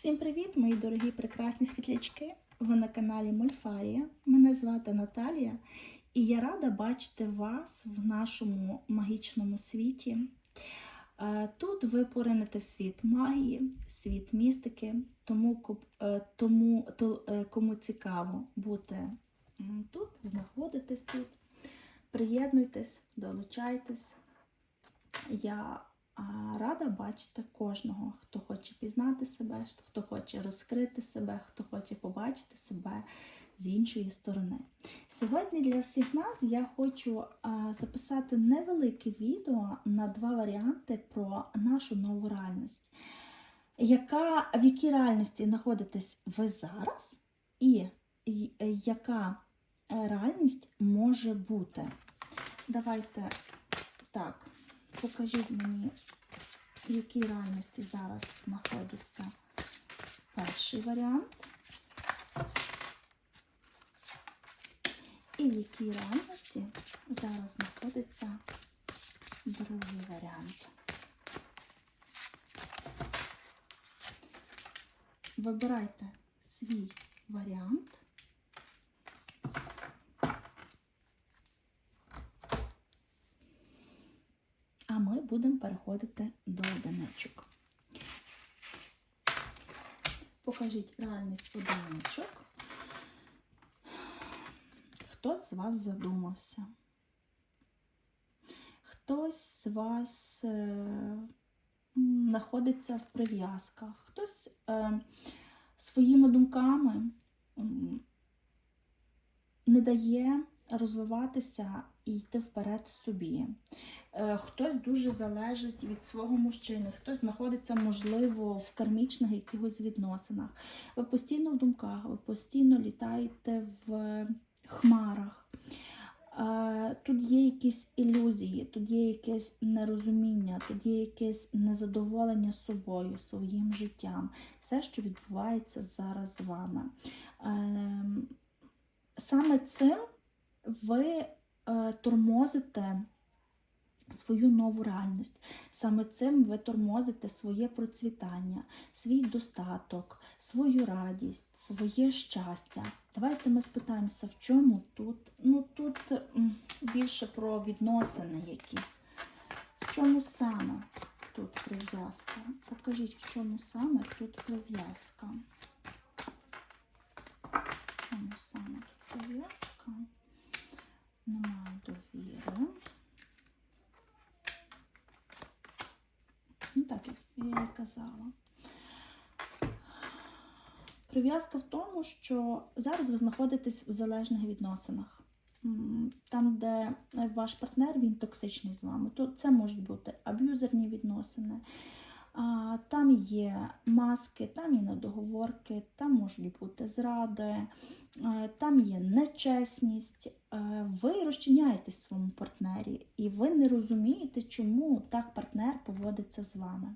Всім привіт, мої дорогі прекрасні світлячки! Ви на каналі Мольфарія. Мене звати Наталія, і я рада бачити вас в нашому магічному світі. Е, Тут ви поринете в світ магії, світ містики, тому, е, тому е, кому цікаво бути тут, знаходитесь тут, приєднуйтесь, долучайтесь. Я рада бачити кожного, хто хоче пізнати себе, хто хоче розкрити себе, хто хоче побачити себе з іншої сторони. Сьогодні для всіх нас я хочу записати невелике відео на два варіанти про нашу нову реальність. Яка, в якій реальності знаходитесь ви зараз, і, і е, яка е, реальність може бути? Давайте так, покажіть мені, в якій реальності зараз знаходиться перший варіант. І в якій реальності зараз знаходиться другий варіант. Вибирайте свій варіант. А ми будемо переходити до одиничок. Покажіть реальність одиничок. Хтось з вас задумався. Хтось з вас е, знаходиться в прив'язках, хтось е, своїми думками не дає розвиватися і йти вперед собі. Е, Хтось дуже залежить від свого мужчини, хтось знаходиться, можливо, в кармічних якихось відносинах. Ви постійно в думках, ви постійно літаєте в хмарах. Е, Тут є якісь ілюзії, тут є якесь нерозуміння, тут є якесь незадоволення собою, своїм життям, все, що відбувається зараз з вами. Ем, Саме цим ви тормозите свою нову реальність. Саме цим ви тормозите своє процвітання, свій достаток, свою радість, своє щастя. Давайте ми спитаємося, в чому тут. Ну тут більше про відносини якісь. В чому саме тут прив'язка? Покажіть, в чому саме тут прив'язка. В чому саме тут прив'язка? Немає довіри. Ну так, я і казала. Прив'язка в тому, що зараз ви знаходитесь в залежних відносинах. Там, де ваш партнер він токсичний з вами, то це можуть бути аб'юзерні відносини. Там є маски, там є недоговорки, там можуть бути зради, е, там є нечесність. Е, Ви розчиняєтесь в своєму партнері, і ви не розумієте, чому так партнер поводиться з вами.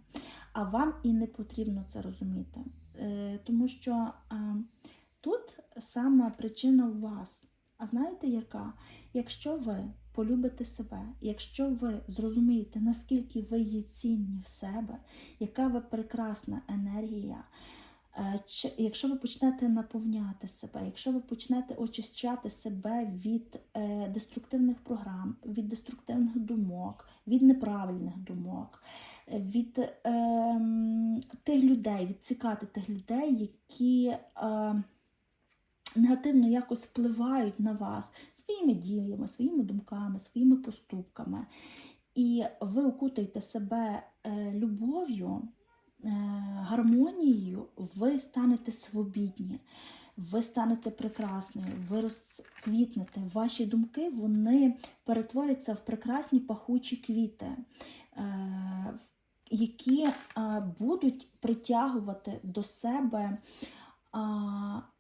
А вам і не потрібно це розуміти. Е, Тому що тут саме причина у вас. А знаєте яка? Якщо ви полюбите себе, якщо ви зрозумієте, наскільки ви є цінні в себе, яка ви прекрасна енергія, е, якщо ви почнете наповняти себе, якщо ви почнете очищати себе від е, деструктивних програм, від деструктивних думок, від неправильних думок, е, від ем, тих людей, відсікати тих людей, які. Е, негативно якось впливають на вас своїми діями, своїми думками, своїми поступками. І ви окутаєте себе е, любов'ю, е, гармонією, ви станете свобідні, ви станете прекрасною, ви розквітнете. Ваші думки вони перетворяться в прекрасні пахучі квіти. е, які будуть притягувати до себе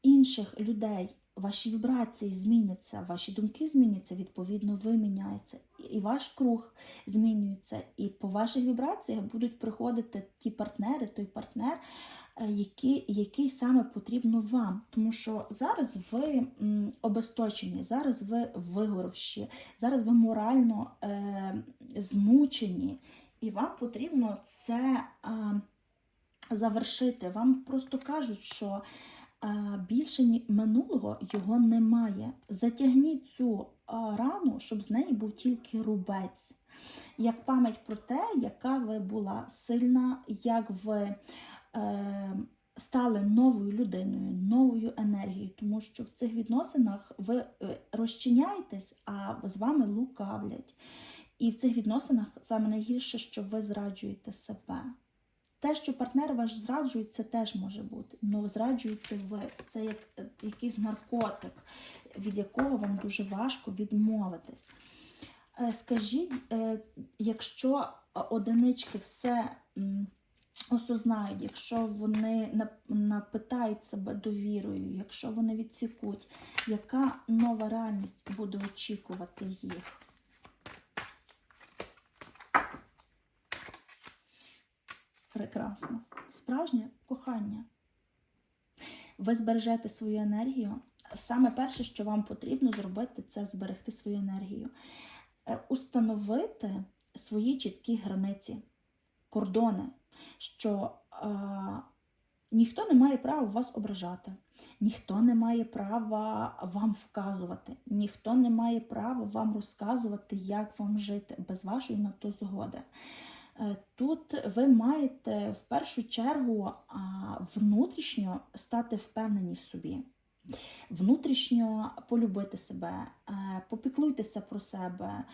інших людей. Ваші вібрації зміняться, ваші думки зміняться, відповідно, ви міняєтеся. І ваш круг змінюється. І по ваших вібраціях будуть приходити ті партнери, той партнер, е, який, який саме потрібно вам. Тому що зараз ви обесточені, зараз ви вигоровші, зараз ви морально е, змучені, і вам потрібно це. Е, завершити. Вам просто кажуть, що е, більше минулого його немає. Затягніть цю е, рану, щоб з неї був тільки рубець. Як пам'ять про те, яка ви була сильна, як ви е, стали новою людиною, новою енергією, тому що в цих відносинах ви розчиняєтесь, а з вами лукавлять. І в цих відносинах саме найгірше, що ви зраджуєте себе. Те, що партнер ваш зраджує, це теж може бути. але зраджуєте ви. Це як е, якийсь наркотик, від якого вам дуже важко відмовитись. Е, Скажіть, е, якщо одинички все осознають, якщо вони напитають себе довірою, якщо вони відсікуть, яка нова реальність буде очікувати їх? Прекрасно. Справжнє кохання. Ви збережете свою енергію. Саме перше, що вам потрібно зробити, це зберегти свою енергію. Е, Установити свої чіткі границі, кордони, що е, ніхто не має права вас ображати, ніхто не має права вам вказувати, ніхто не має права вам розказувати, як вам жити без вашої на то згоди. Е, Тут ви маєте в першу чергу внутрішньо стати впевнені в собі, внутрішньо полюбити себе, е, попіклуйтеся про себе,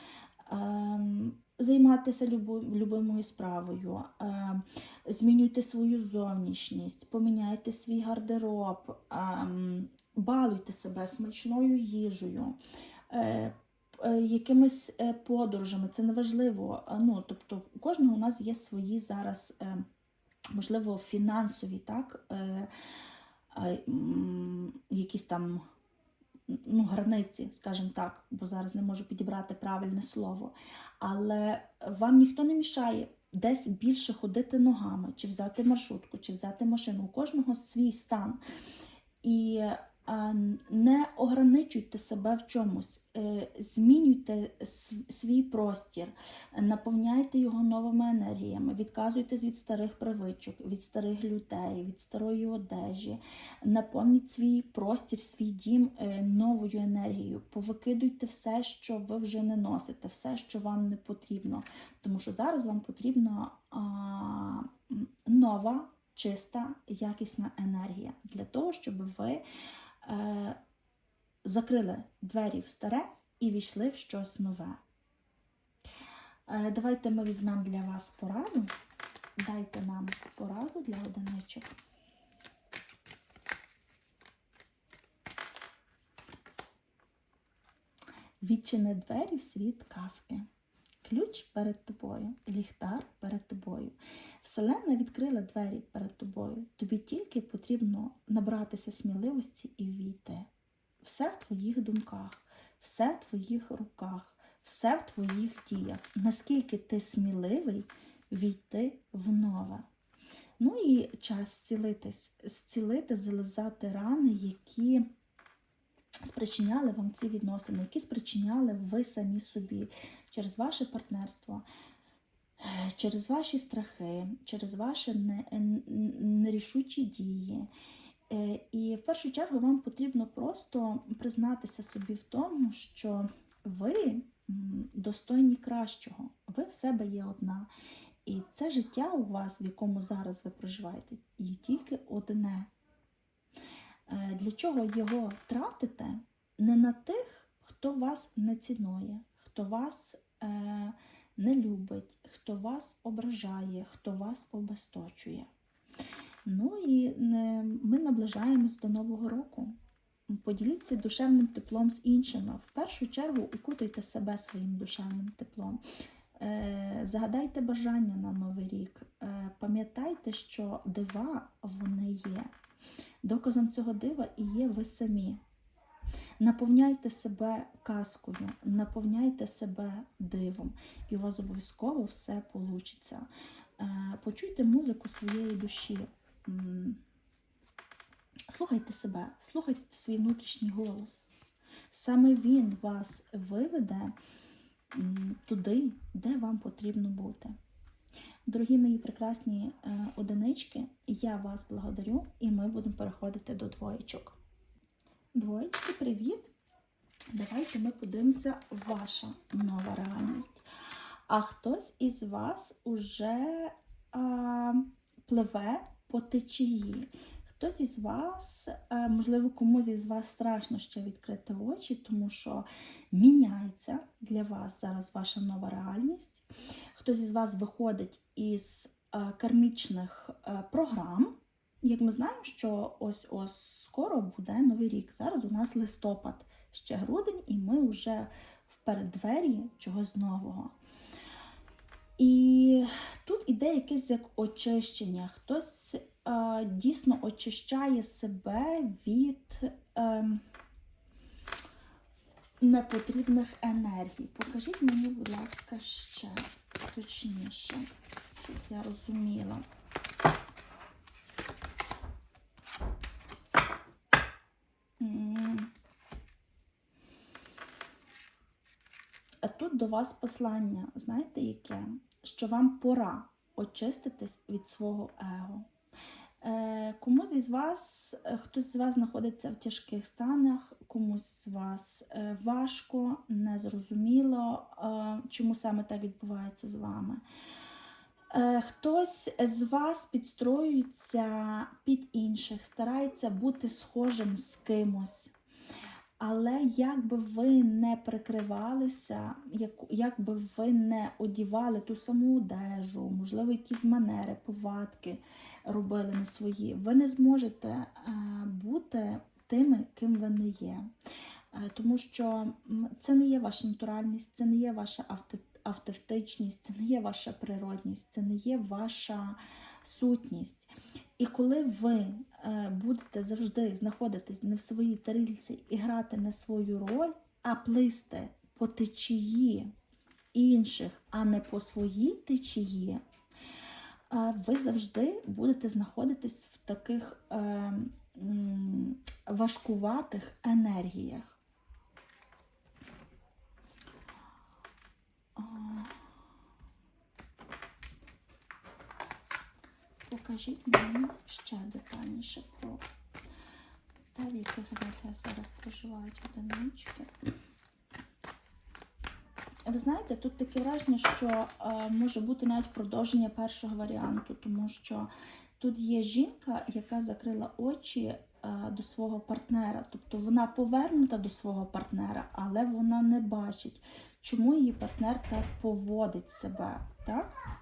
ем, займатися любимою справою, ем, змінюйте свою зовнішність, поміняйте свій гардероб, ем, балуйте себе смачною їжею. Е, якимись е, подорожами, це неважливо. Ну, тобто, у кожного у нас є свої зараз, е, можливо, фінансові, так, якісь там ну, границі, скажімо так, бо зараз не можу підібрати правильне слово. Але вам ніхто не мішає десь більше ходити ногами, чи взяти маршрутку, чи взяти машину. У кожного свій стан. І не ограничуйте себе в чомусь, е, змінюйте свій простір, наповняйте його новими енергіями, відказуйтесь від старих привичок, від старих людей, від старої одежі, наповніть свій простір, свій дім е, новою енергією, повикидуйте все, що ви вже не носите, все, що вам не потрібно. Тому що зараз вам потрібна нова, чиста, якісна енергія для того, щоб ви е, закрили двері в старе і війшли в щось нове. Е, давайте ми візьмемо для вас пораду. Дайте нам пораду для одиничок. Відчини двері в світ казки. Ключ перед тобою, ліхтар перед тобою. Вселенна відкрила двері перед тобою. Тобі тільки потрібно набратися сміливості і війти. Все в твоїх думках, все в твоїх руках, все в твоїх діях. Наскільки ти сміливий війти в нове. Ну і час зцілитись, зцілити, зализати рани, які спричиняли вам ці відносини, які спричиняли ви самі собі через ваше партнерство, через ваші страхи, через ваші нерішучі дії. Е, І в першу чергу вам потрібно просто признатися собі в тому, що ви достойні кращого, ви в себе є одна. І це життя у вас, в якому зараз ви проживаєте, є тільки одне. Е, Для чого його тратите не на тих, хто вас не цінує, хто вас е, не любить, хто вас ображає, хто вас обесточує. Ну і е, ми наближаємось до Нового року. Поділіться душевним теплом з іншими. В першу чергу укутуйте себе своїм душевним теплом. Загадайте бажання на Новий рік. Пам'ятайте, що дива вони є. Доказом цього дива і є ви самі. Наповняйте себе казкою, наповняйте себе дивом, і у вас обов'язково все вийде. Почуйте музику своєї душі. Слухайте себе, слухайте свій внутрішній голос. Саме він вас виведе туди, де вам потрібно бути. Дорогі мої прекрасні е, одинички, я вас благодарю, і ми будемо переходити до двоєчок. Двоєчки, привіт! Давайте ми подивимося ваша нова реальність. А хтось із вас уже а, пливе по течії. Хтось із вас, е, можливо, комусь із вас страшно ще відкрити очі, тому що міняється для вас зараз ваша нова реальність. Хтось із вас виходить із е, кармічних е, програм. Як ми знаємо, що ось ось скоро буде новий рік. Зараз у нас листопад, ще грудень, і ми вже в переддвері чогось нового. І тут іде якесь як очищення. Хтось дійсно очищає себе від е, непотрібних енергій. Покажіть мені, будь ласка, ще точніше, щоб я розуміла. Тут до вас послання, знаєте, яке? Що вам пора очиститись від свого его. Е, комусь із вас, е, хтось з вас знаходиться в тяжких станах, комусь з вас е, важко, незрозуміло, чому саме так відбувається з вами. Хтось з вас підстроюється під інших, старається бути схожим з кимось. Але як би ви не прикривалися, як, як би ви не одівали ту саму одежу, можливо, якісь манери, повадки робили не свої, ви не зможете е, бути тими, ким ви не є. Е, тому що це не є ваша натуральність, це не є ваша автентичність, це не є ваша природність, це не є ваша сутність. І коли ви будете завжди знаходитись не в своїй тарілці і грати не свою роль, а плисти по течії інших, а не по своїй течії, е, ви завжди будете знаходитись в таких е, важкуватих енергіях. Покажіть мені ще детальніше про те, в яких енергіях зараз проживають одинички. Ви знаєте, тут таке враження, що е, може бути навіть продовження першого варіанту, тому що тут є жінка, яка закрила очі е, до свого партнера. Тобто вона повернута до свого партнера, але вона не бачить, чому її партнер так поводить себе. Так?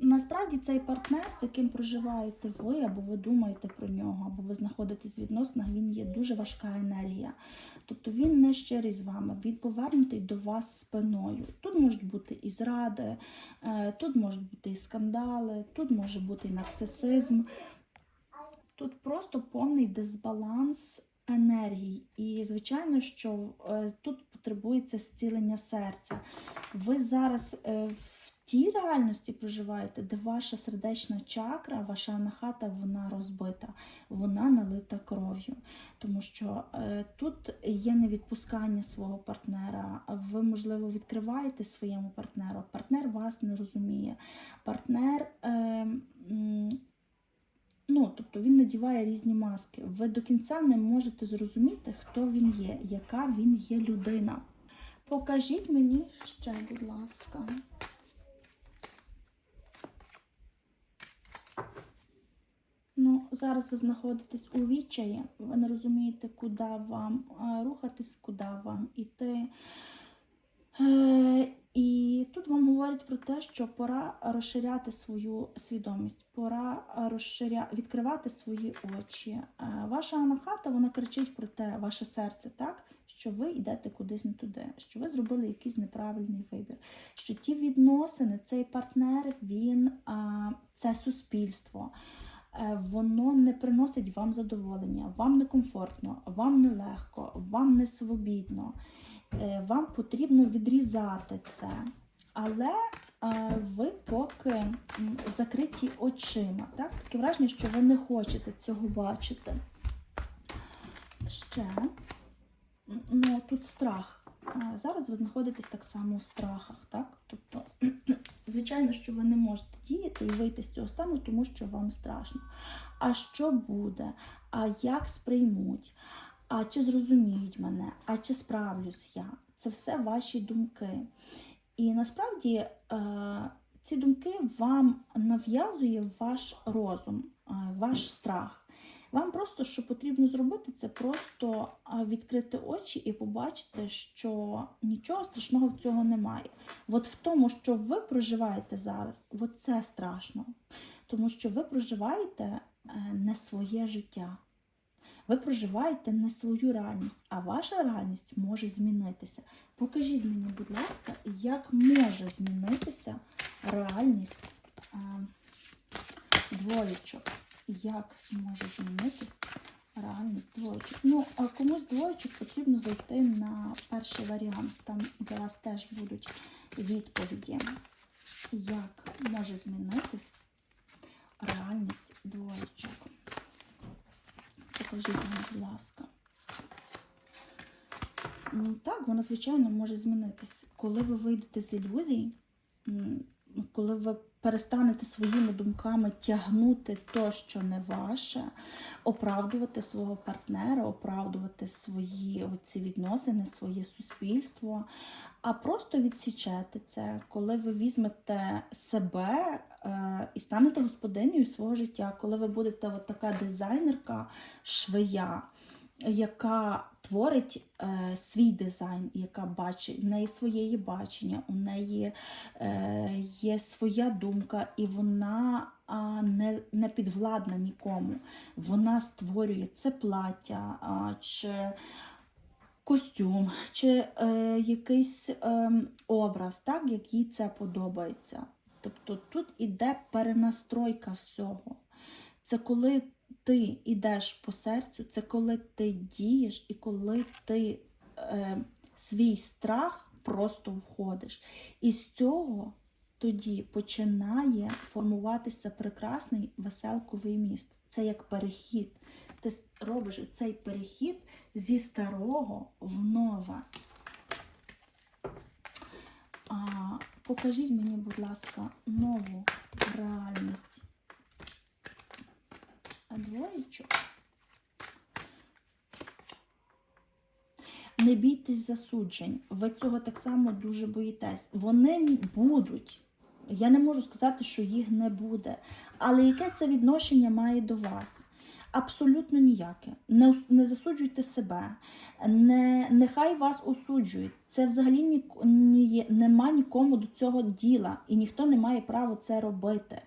Насправді цей партнер, з яким проживаєте ви, або ви думаєте про нього, або ви знаходитесь в відносинах, він є дуже важка енергія. Тобто він не щирий з вами, він повернутий до вас спиною. Тут можуть бути і зради, е, тут можуть бути і скандали, тут може бути і нарцисизм. Тут просто повний дисбаланс енергій. І, звичайно, що е, тут потребується зцілення серця. Ви зараз е, в тій реальності проживаєте, де ваша сердечна чакра, ваша анахата, вона розбита, вона налита кров'ю. Тому що е, тут є невідпускання свого партнера. Ви, можливо, відкриваєте своєму партнеру. Партнер вас не розуміє. Партнер. Е, Ну, тобто він надіває різні маски. Ви до кінця не можете зрозуміти, хто він є, яка він є людина. Покажіть мені ще, будь ласка. Ну, зараз ви знаходитесь у відчаї, ви не розумієте, куди вам рухатись, куди вам іти. Е, і тут вам говорять про те, що пора розширяти свою свідомість, пора розширя... відкривати свої очі. Е, Ваша анахата вона кричить про те, ваше серце, так, що ви йдете кудись не туди, що ви зробили якийсь неправильний вибір, що ті відносини, цей партнер, він це суспільство. Е, Воно не приносить вам задоволення, вам некомфортно, вам нелегко, вам не свобідно. Е, Вам потрібно відрізати це. Але е, ви поки закриті очима. Так? Таке враження, що ви не хочете цього бачити. Ще ну, тут страх. Зараз ви знаходитесь так само в страхах, так? Тобто, звичайно, що ви не можете діяти і вийти з цього стану, тому що вам страшно. А що буде? А як сприймуть? А чи зрозуміють мене? А чи справлюсь я? Це все ваші думки. І насправді е, ці думки вам нав'язує ваш розум, е, ваш страх. Вам просто що потрібно зробити, це просто відкрити очі і побачити, що нічого страшного в цього немає. От в тому, що ви проживаєте зараз, от це страшно. Тому що ви проживаєте е, не своє життя. Ви проживаєте не свою реальність, а ваша реальність може змінитися. Покажіть мені, будь ласка, як може змінитися реальність е, двоєчок як може змінитись реальність двоєчок. Ну, а комусь двоєчок потрібно зайти на перший варіант. Там для вас теж будуть відповіді, як може змінитись реальність двоєчок. Покажіть мені, будь ласка. Ну, Так, вона, звичайно, може змінитись. Коли ви вийдете з ілюзій, коли ви перестанете своїми думками тягнути то, що не ваше, оправдувати свого партнера, оправдувати свої ці відносини, своє суспільство, а просто відсічете це, коли ви візьмете себе е, і станете господинею свого життя, коли ви будете от така дизайнерка, швея яка творить е, свій дизайн, яка бачить, в неї своє бачення, у неї е, є своя думка, і вона а, не, не підвладна нікому. Вона створює це плаття а, чи костюм, чи е, якийсь е, образ, так, як їй це подобається. Тобто тут іде перенастройка всього. Це коли ти йдеш по серцю, це коли ти дієш і коли ти е, свій страх просто входиш. І з цього тоді починає формуватися прекрасний веселковий міст. Це як перехід. Ти робиш цей перехід зі старого в нове. А, Покажіть мені, будь ласка, нову реальність двоєчок. Не бійтесь засуджень. Ви цього так само дуже боїтесь. Вони будуть. Я не можу сказати, що їх не буде. Але яке це відношення має до вас? Абсолютно ніяке. Не не засуджуйте себе, не, нехай вас осуджують. Це взагалі ні, ні, нема нікому до цього діла, і ніхто не має права це робити.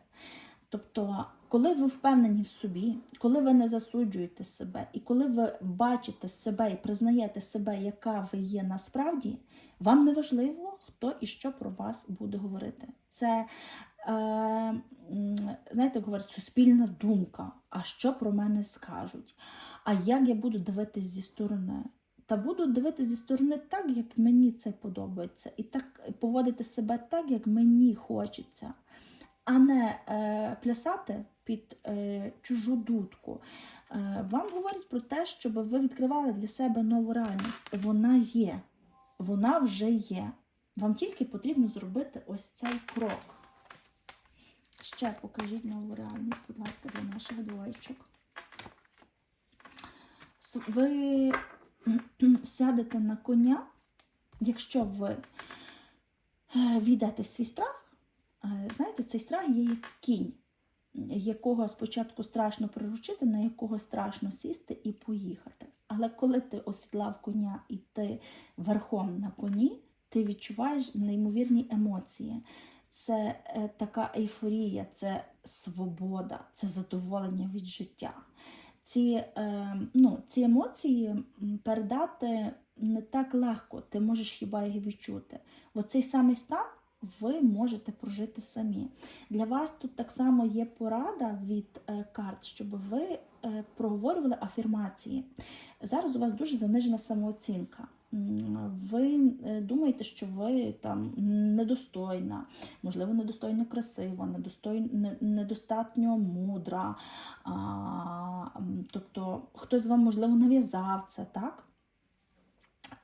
Тобто коли ви впевнені в собі, коли ви не засуджуєте себе, і коли ви бачите себе і признаєте себе, яка ви є насправді, вам не важливо, хто і що про вас буде говорити. Це, е, знаєте, як суспільна думка. А що про мене скажуть? А як я буду дивитись зі сторони? Та буду дивитися зі сторони так, як мені це подобається, і так поводити себе так, як мені хочеться, а не е, плясати під е, чужу дудку. Е, вам говорять про те, щоб ви відкривали для себе нову реальність. Вона є, вона вже є. Вам тільки потрібно зробити ось цей крок. Ще покажіть нову реальність, будь ласка, для наших двоєчок. Ви сядете на коня, якщо ви е, війдете в свій страх, знаєте, цей страх є як кінь якого спочатку страшно приручити, на якого страшно сісти і поїхати. Але коли ти осідлав коня і ти верхом на коні, ти відчуваєш неймовірні емоції. Це е, така ейфорія, це свобода, це задоволення від життя. Ці е, ну, ці емоції передати не так легко, ти можеш хіба їх відчути. Оцей самий стан ви можете прожити самі. Для вас тут так само є порада від е, карт, щоб ви е, проговорювали афірмації. Зараз у вас дуже занижена самооцінка. Ви е, думаєте, що ви там недостойна, можливо, недостойно красива, недостойно, недостатньо мудра, а, тобто хтось вам, можливо, нав'язав це, так?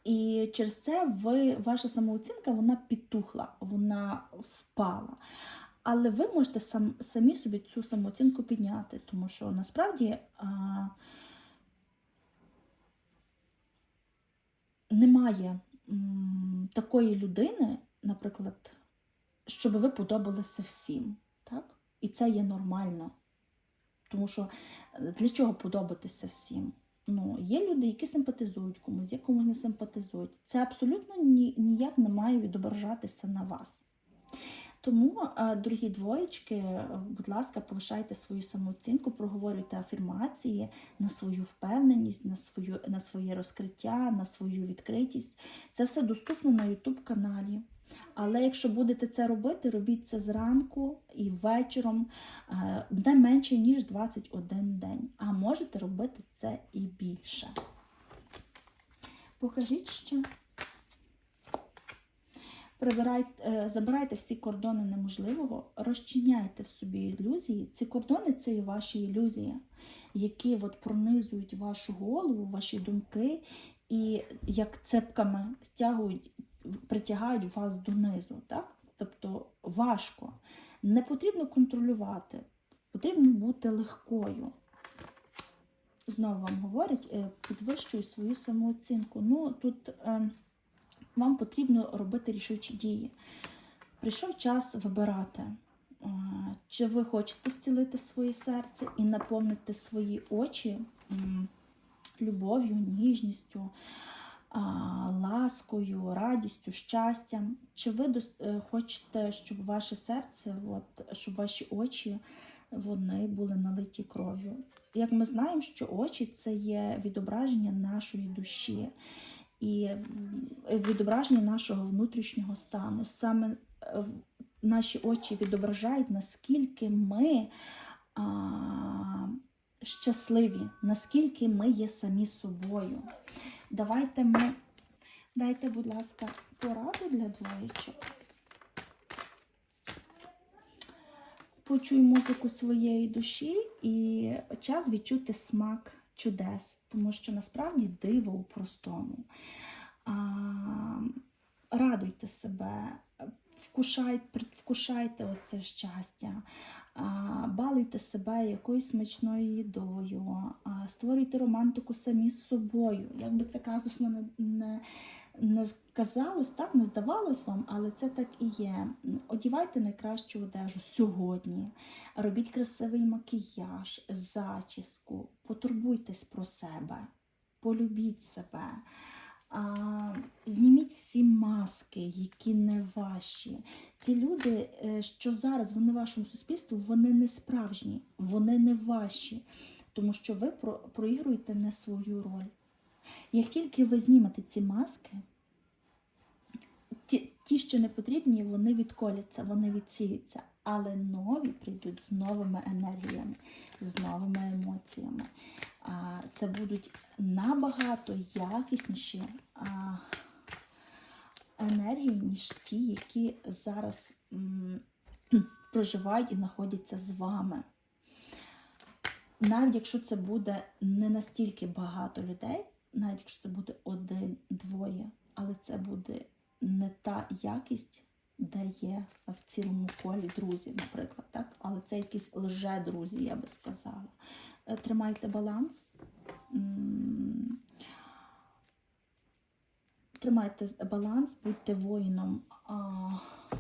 І через це ви, ваша самооцінка вона підтухла, вона впала. Але ви можете сам, самі собі цю самооцінку підняти, тому що насправді а, немає м, такої людини, наприклад, щоб ви подобалися всім. Так? І це є нормально. Тому що е, для чого подобатися всім? Ну, є люди, які симпатизують комусь, є комусь не симпатизують. Це абсолютно ні, ніяк не має відображатися на вас. Тому, дорогі двоєчки, е, будь ласка, повишайте свою самооцінку, проговорюйте афірмації на свою впевненість, на, свою, на своє розкриття, на свою відкритість. Це все доступно на YouTube каналі. Але якщо будете це робити, робіть це зранку і вечором е, не менше, ніж 21 день. А можете робити це і більше. Покажіть ще. Прибирайте, е, забирайте всі кордони неможливого, розчиняйте в собі ілюзії. Ці кордони це і ваші ілюзії, які от пронизують вашу голову, ваші думки, і як цепками стягують, притягають вас донизу. Так? Тобто важко. Не потрібно контролювати, потрібно бути легкою. Знову вам говорять, е, підвищуй свою самооцінку. Ну, тут е, вам потрібно робити рішучі дії. Прийшов час вибирати, е, чи ви хочете зцілити своє серце і наповнити свої очі м, любов'ю, ніжністю, ласкою, радістю, щастям. Чи ви е, хочете, щоб ваше серце, от, щоб ваші очі вони були налиті кров'ю? Як ми знаємо, що очі це є відображення нашої душі і відображення нашого внутрішнього стану. Саме е, наші очі відображають, наскільки ми а, щасливі, наскільки ми є самі собою. Давайте ми, дайте, будь ласка, пораду для двоєчок. Почуй музику своєї душі і час відчути смак чудес, тому що насправді диво у простому. А, радуйте себе, вкушайте, предвкушайте оце щастя, балуйте себе якоюсь смачною їдою, створюйте романтику самі з собою. Як би це казусно не, не, не казалось, так не здавалось вам, але це так і є. Одівайте найкращу одежу сьогодні, робіть красивий макіяж, зачіску, потурбуйтесь про себе, полюбіть себе. Зніміть всі маски, які не ваші. Ці люди, е, що зараз вони в вашому суспільстві, вони не справжні, вони не ваші, тому що ви про- проігруєте не свою роль. Як тільки ви знімете ці маски, ті, що не потрібні, вони відколяться, вони відсіються, але нові прийдуть з новими енергіями, з новими емоціями. Це будуть набагато якісніші а, енергії, ніж ті, які зараз проживають і знаходяться з вами. Навіть якщо це буде не настільки багато людей, навіть якщо це буде один-двоє, але це буде не та якість, де є в цілому колі друзів, наприклад, так? Але це якісь лже-друзі, я би сказала. Е, Тримайте баланс. Тримайте баланс, будьте воїном,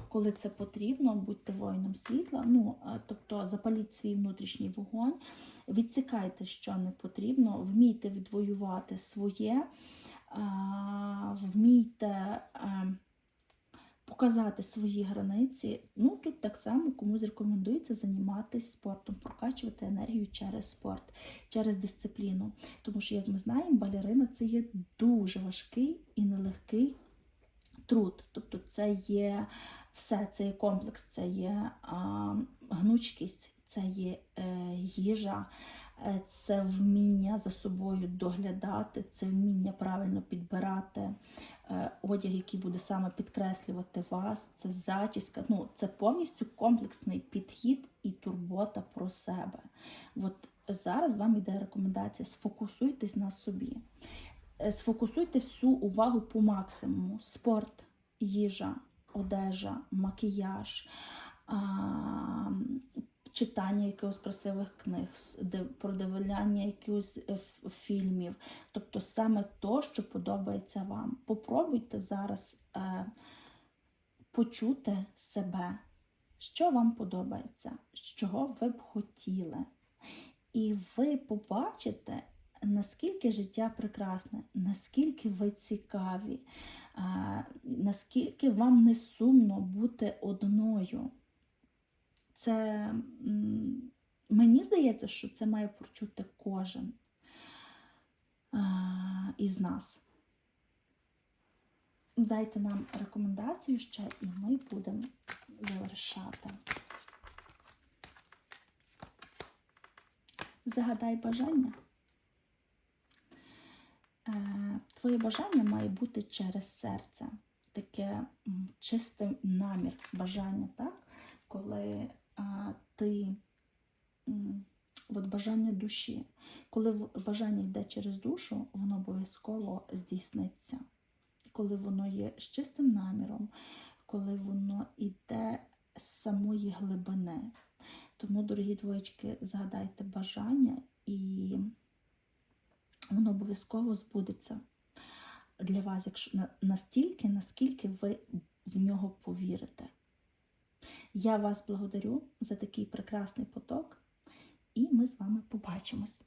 коли це потрібно, будьте воїном світла. Ну, тобто запаліть свій внутрішній вогонь, відсікайте, що не потрібно, вмійте відвоювати своє, вмійте е, показати свої границі. Ну, тут так само комусь рекомендується займатися спортом, прокачувати енергію через спорт, через дисципліну. Тому що, як ми знаємо, балерина це є дуже важкий і нелегкий труд. Тобто, це є все, це є комплекс, це є а, гнучкість, це є е, їжа, е, це вміння за собою доглядати, це вміння правильно підбирати одяг, який буде саме підкреслювати вас, це зачіска. Ну, це повністю комплексний підхід і турбота про себе. От зараз вам йде рекомендація: сфокусуйтесь на собі. е, сфокусуйте всю увагу по максимуму: спорт, їжа, одежа, макіяж. Читання якихось красивих книг, продивляння якихось е, фільмів, тобто саме то, що подобається вам. Попробуйте зараз е, почути себе, що вам подобається, чого ви б хотіли. І ви побачите, наскільки життя прекрасне, наскільки ви цікаві, а, наскільки вам не сумно бути одною. Це мені здається, що це має прочути кожен із нас. Дайте нам рекомендацію ще, і ми будемо завершати. Загадай бажання. Е, Твоє бажання має бути через серце, таке чистий намір бажання, так? коли ти от бажання душі, коли бажання йде через душу, воно обов'язково здійсниться. Коли воно є з чистим наміром, коли воно йде з самої глибини. Тому, дорогі двоєчки, згадайте бажання і воно обов'язково збудеться для вас, якщо настільки, наскільки ви в нього повірите. Я вас благодарю за такий прекрасний поток, і ми з вами побачимось.